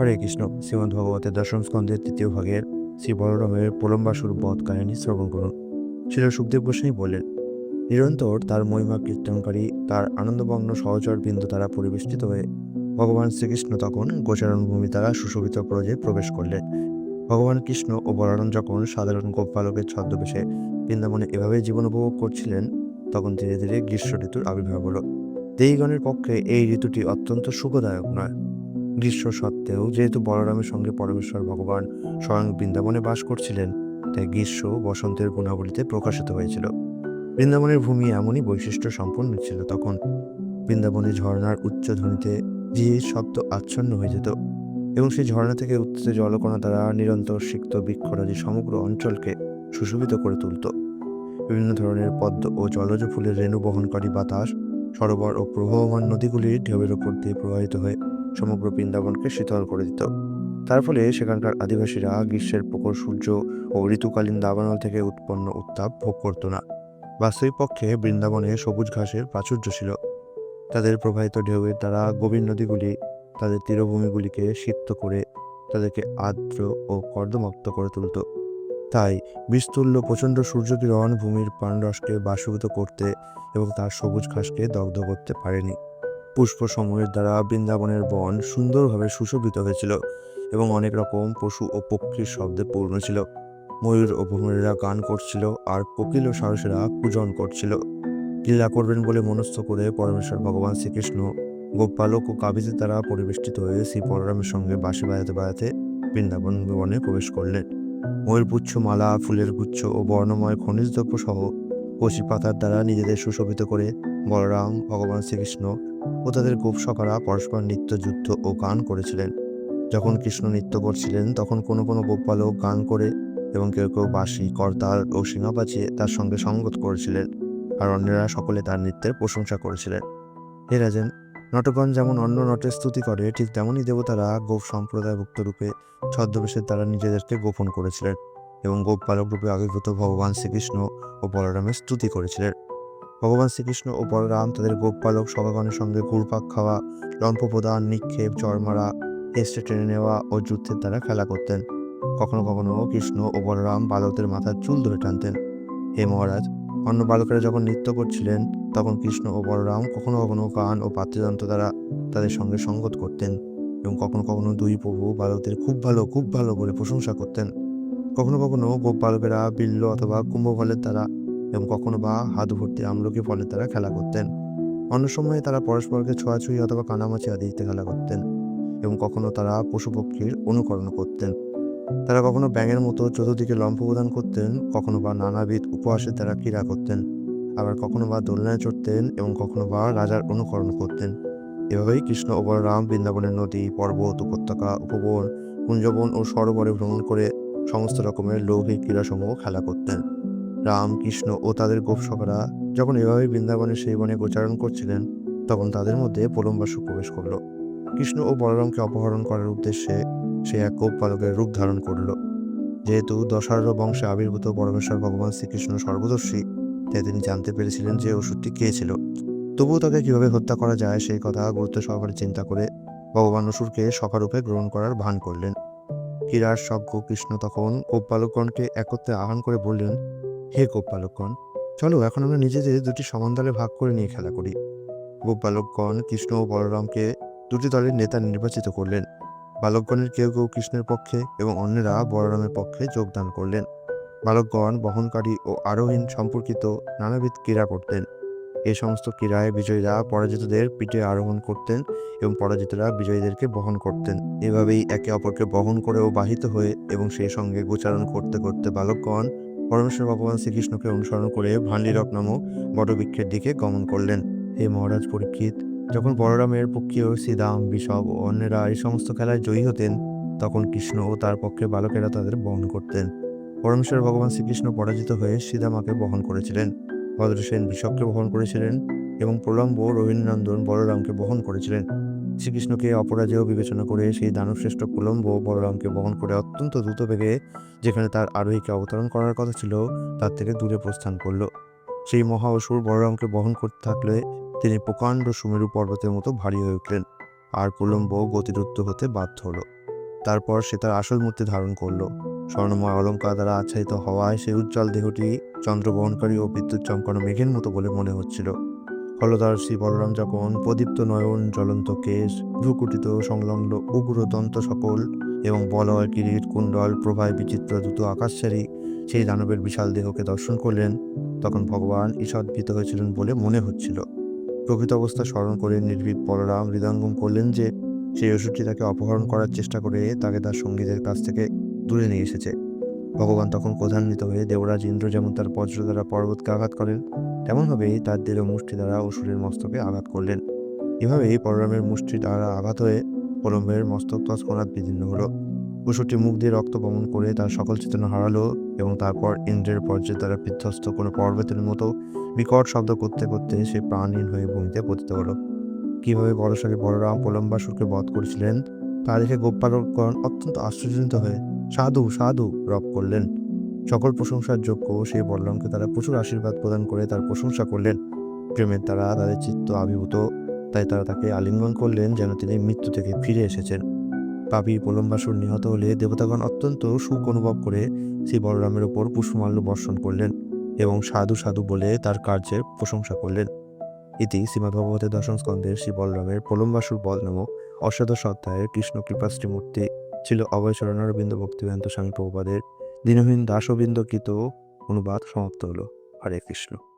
হরে কৃষ্ণ। শ্রীমদ ভগবতের দশম স্কন্ধের তৃতীয় ভাগের শ্রী বলরামের প্রলম্বাসুর বধ কাহিনী শ্রবণ করুন। শিল সুখদেব গোস্বামী বললেন নিরন্তর তার মহিমা কীর্তনকারী, তার আনন্দমগ্ন সহচর বিন্দু দ্বারা পরিবেষ্টিত হয়ে ভগবান শ্রীকৃষ্ণ তখন গোচারণ ভূমি দ্বারা সুশোভিত প্রজে প্রবেশ করলেন। ভগবান কৃষ্ণ ও বলরাম যখন সাধারণ গোপালকের ছদ্মবেশে বৃন্দাবনে এভাবে জীবন উপভোগ করছিলেন, তখন ধীরে ধীরে গ্রীষ্ম ঋতুর আবির্ভাব হলো। দেহীগণের পক্ষে এই ঋতুটি অত্যন্ত সুখদায়ক নয়। গ্রীষ্ম সত্ত্বেও যেহেতু বলরামের সঙ্গে পরমেশ্বর ভগবান স্বয়ং বৃন্দাবনে বাস করছিলেন, তাই গ্রীষ্ম বসন্তের গুণাবলীতে প্রকাশিত হয়েছিল। বৃন্দাবনের ভূমি এমনই বৈশিষ্ট্য সম্পন্ন ছিল তখন। বৃন্দাবনে ঝর্ণার উচ্চ ধ্বনিতে ঝিঝির শব্দ আচ্ছন্ন হয়ে যেত এবং সেই ঝর্ণা থেকে উত্থিত জলকণা দ্বারা নিরন্তর সিক্ত বৃক্ষরাজি সমগ্র অঞ্চলকে সুশোভিত করে তুলত। বিভিন্ন ধরনের পদ্ম ও জলজ ফুলের রেণু বহনকারী বাতাস, সরোবর ও প্রবাহমান নদীগুলির ঢেউয়ের ওপর দিয়ে প্রবাহিত হয়ে। সমগ্র বৃন্দাবনকে শীতল করে দিত। তার ফলে সেখানকার আদিবাসীরা গ্রীষ্মের প্রখর সূর্য ও ঋতুকালীন দাবানল থেকে উৎপন্ন উত্তাপ ভোগ করত না। বাস্তবিক পক্ষে বৃন্দাবনে সবুজ ঘাসের প্রাচুর্য ছিল। তাদের প্রবাহিত ঢেউয়ের দ্বারা গভীর নদীগুলি তাদের তীরভূমিগুলিকে সিক্ত করে তাদেরকে আর্দ্র ও কর্দমাক্ত করে তুলত। তাই বিস্তুল্য প্রচণ্ড সূর্যকিরণ ভূমির প্রাণরসকে বাষ্পীভূত করতে এবং তার সবুজ ঘাসকে দগ্ধ করতে পারেনি। পুষ্প সময়ের দ্বারা বৃন্দাবনের বন সুন্দরভাবে সুশোভিত হয়েছিল এবং অনেক রকম পশু ও পক্ষীর শব্দে পূর্ণ ছিল। ময়ূর ও ভ্রমণেরা গান করছিল আর কোকিল ও সারসেরা পূজন করছিল। লীলা করবেন বলে মনস্থ করে পরমেশ্বর ভগবান শ্রীকৃষ্ণ গোপালক ও কাবিজের দ্বারা পরিবেষ্টিত হয়ে শ্রী বলরামের সঙ্গে বাঁশি বাজাতে বাজাতে বৃন্দাবন বনে প্রবেশ করলেন। ময়ূরপুচ্ছ মালা, ফুলের গুচ্ছ ও বর্ণময় খনিজ দ্রব্য সহ কচি পাতার দ্বারা নিজেদের সুশোভিত করে বলরাম, ভগবান শ্রীকৃষ্ণ ও তাদের গোপসকারা পরস্পর নৃত্য যুদ্ধ ও গান করেছিলেন। যখন কৃষ্ণ নৃত্য করছিলেন, তখন কোনো কোনো গোপালক গান করে এবং কেউ কেউ বাঁশি, করতাল ও সিংহা বাজিয়ে তার সঙ্গে সঙ্গত করেছিলেন আর অন্যরা সকলে তার নৃত্যের প্রশংসা করেছিলেন। হে রাজেন, নটগণ যেমন অন্য নটের স্তুতি করে, ঠিক তেমনই দেবতারা গোপ সম্প্রদায়ভুক্ত রূপে ছদ্মবেশের দ্বারা নিজেদেরকে গোপন করেছিলেন এবং গোপ বালক রূপে আবির্ভূত ভগবান শ্রীকৃষ্ণ ও বলরামের স্তুতি করেছিলেন। ভগবান শ্রীকৃষ্ণ ও বলরাম তাদের গোপপালক সভাগণের সঙ্গে ঘুরপাক খাওয়া লম্ফ প্রদান নিক্ষেপ, চরমারা হেস্টে টেনে নেওয়া ও যুদ্ধের দ্বারা খেলা করতেন। কখনো কখনো কৃষ্ণ ও বলরাম বালকদের মাথার চুল ধরে টানতেন। হে মহারাজ, অন্য বালকেরা যখন নৃত্য করছিলেন, তখন কৃষ্ণ ও বলরাম কখনো কখনো গান ও পাত্রযন্ত্র দ্বারা তাদের সঙ্গে সঙ্গত করতেন এবং কখনো কখনো দুই প্রভু বালকদের খুব ভালো খুব ভালো বলে প্রশংসা করতেন। কখনো কখনো গোপ বালকেরা বিল্ল অথবা কুম্ভফলের দ্বারা এবং কখনো বা হাত ভর্তি আমলকি ফলের দ্বারা খেলা করতেন। অন্য সময়ে তারা পরস্পরকে ছোঁয়াছুঁয়ি অথবা কানামাছি আদিতে খেলা করতেন এবং কখনো তারা পশু পক্ষীর অনুকরণ করতেন। তারা কখনো ব্যাঙের মতো চতুর্দিকে লম্ফ প্রদান করতেন, কখনো বা নানাবিধ উপহাসের দ্বারা ক্রীড়া করতেন, আবার কখনো বা দোলনায় চড়তেন এবং কখনো বা রাজার অনুকরণ করতেন। এভাবেই কৃষ্ণ ও বলরাম বৃন্দাবনের নদী, পর্বত, উপত্যকা, উপবন কুঞ্জবন ও সরোবরে ভ্রমণ করে সমস্ত রকমের লৌকিক ক্রীড়াসমূহ খেলা করতেন। রাম কৃষ্ণ ও তাদের গোপসকরা যখন এভাবে বৃন্দাবনের সেই বনে গোচারণ করছিলেন, তখন তাদের মধ্যে প্রলম্বাসু প্রবেশ করল। কৃষ্ণ ও বলরামকে অপহরণ করার উদ্দেশ্যে সে এক গোপ বালকের রূপ ধারণ করল। যেহেতু দশার্য বংশে আবির্ভূত পরমেশ্বর ভগবান শ্রীকৃষ্ণ সর্বদর্শী তাই তিনি জানতে পেরেছিলেন যে ওষুধটি কে ছিল। তবুও তাকে কীভাবে হত্যা করা যায় সেই কথা গুরুত্ব সহকারে চিন্তা করে ভগবান অসুরকে সখারূপে গ্রহণ করার ভান করলেন। কিরার সজ্ঞ কৃষ্ণ তখন গোপবালকগণকে একত্রে আহ্বান করে বললেন হে গোপবালকগণ চলো এখন আমরা নিজেদের দুটি সমান দলে ভাগ করে নিয়ে খেলা করি। গোপবালকগণ কৃষ্ণ ও বলরামকে দুটি দলের নেতা নির্বাচিত করলেন। বালকগণের কেউ কেউ কৃষ্ণের পক্ষে এবং অন্যরা বলরামের পক্ষে যোগদান করলেন। বালকগণ, বহনকারী ও আরোহীন সম্পর্কিত নানাবিধ ক্রীড়া করতেন। এ সমস্ত ক্রীড়ায় বিজয়ীরা পরাজিতদের পিঠে আরোহণ করতেন এবং পরাজিতরা বিজয়ীদেরকে বহন করতেন। এভাবেই একে অপরকে বহন করে ও বাহিত হয়ে এবং সেই সঙ্গে গোচারণ করতে করতে বালকগণ পরমেশ্বর ভগবান শ্রীকৃষ্ণকে অনুসরণ করে ভান্ডিরক নামক বটবৃক্ষের দিকে গমন করলেন। হে মহারাজ পরীক্ষিত, যখন বলরামের পক্ষীয় শ্রীদাম বিষব ও অন্যরা এই সমস্ত খেলায় জয়ী হতেন, তখন কৃষ্ণ ও তার পক্ষে বালকেরা তাদের বহন করতেন। পরমেশ্বর ভগবান শ্রীকৃষ্ণ পরাজিত হয়ে সীতামাকে বহন করেছিলেন। ভদ্রসেন বিষবকে বহন করেছিলেন এবং প্রলম্ব রবীন্দ্রনন্দন বলরামকে বহন করেছিলেন। শ্রীকৃষ্ণকে অপরাজেয় বিবেচনা করে সেই দানবশ্রেষ্ঠ প্রলম্ব বলরামকে বহন করে অত্যন্ত দ্রুত বেগে যেখানে তার আরোহীকে অবতরণ করার কথা ছিল, তার থেকে দূরে প্রস্থান করল। সেই মহা অসুর বলরামকে বহন করতে থাকলে তিনি প্রকাণ্ড সুমেরু পর্বতের মতো ভারী হয়ে উঠলেন আর কুলম্ব গতিরুদ্ধ হতে বাধ্য হলো। তারপর সে তার আসল মূর্তি ধারণ করল। স্বর্ণময় অলঙ্কার দ্বারা আচ্ছাদিত হওয়ায় সেই উজ্জ্বল দেহটি চন্দ্রবহনকারী ও বিদ্যুৎ চমকানো মেঘের মতো বলে মনে হচ্ছিল। হলদার শ্রী বলরাম যখন প্রদীপ্ত নয়ন, জ্বলন্ত কেশ, ভ্রুকুটিত সংলগ্ন উগ্র দন্ত সকল এবং বলয় কিরিট কুণ্ডল, প্রভায় বিচিত্র দ্রুত আকাশচারী সেই দানবের বিশাল দেহকে দর্শন করলেন, তখন ভগবান ঈষৎভীত হয়েছিলেন বলে মনে হচ্ছিল। প্রকৃত অবস্থা স্মরণ করে নির্ভীক বলরাম হৃদয়ঙ্গম করলেন যে, সেই অসুরটি তাকে অপহরণ করার চেষ্টা করে তাকে তার সঙ্গীদের কাছ থেকে দূরে নিয়ে এসেছে। ভগবান তখন ক্রধান্বিত হয়ে দেবরাজ ইন্দ্র যেমন তার বজ্র দ্বারা পর্বতকে আঘাত করেন তেমনভাবেই তার দৃঢ় মুষ্টি দ্বারা অসুরের মস্তকে আঘাত করলেন। এভাবেই পররামের মুষ্টি দ্বারা আঘাত হয়ে পরমের মস্তক তৎক্ষণাৎ বিদীর্ণ হলো। অসুরটি মুখ দিয়ে রক্ত বমন করে তার সকল চেতনা হারালো এবং তারপর ইন্দ্রের বজ্রের দ্বারা বিধ্বস্ত কোনো পর্বতের মতো বিকট শব্দ করতে করতে সে প্রাণহীন হয়ে ভূমিতে পতিত হলো। কীভাবে বড়সারি বলরাম প্রলম্বাসুরকে বধ করেছিলেন, তা দেখে গোপালগণ অত্যন্ত আশ্চর্যজনিত হয়ে সাধু সাধু, রব করলেন। সকল প্রশংসার যোগ্য সেই বলরামকে তারা প্রচুর আশীর্বাদ প্রদান করে তার প্রশংসা করলেন। প্রেমের দ্বারা তাদের চিত্ত আবির্ভূত, তাই তারা তাকে আলিঙ্গন করলেন যেন তিনি মৃত্যু থেকে ফিরে এসেছেন। পাপি প্রলম্বাসুর নিহত হলে দেবতাগণ অত্যন্ত সুখ অনুভব করে শ্রী বলরামের ওপর পুষ্পমাল্য বর্ষণ করলেন এবং সাধু সাধু বলে তার কার্যের প্রশংসা করলেন। ইতি শ্রীমদ্ভগবতের দর্শন স্কন্ধের শ্রী বলরামের প্রলম্বাসুর বল নামক অষ্টাদশ অধ্যায়ের কৃষ্ণ কৃপাশ্রী মূর্তি ছিল অভয় চরণারবিন্দ ভক্তিবেদান্ত স্বামী প্রভুপাদের দীনহীন দাসবিন্দ কৃত অনুবাদ সমাপ্ত হলো। হরে কৃষ্ণ।